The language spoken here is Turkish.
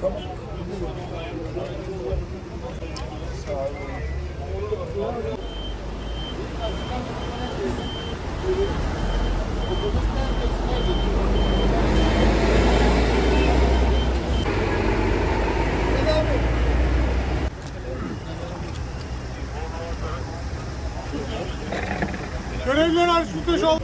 Tamam. Görevliler şu taşı al.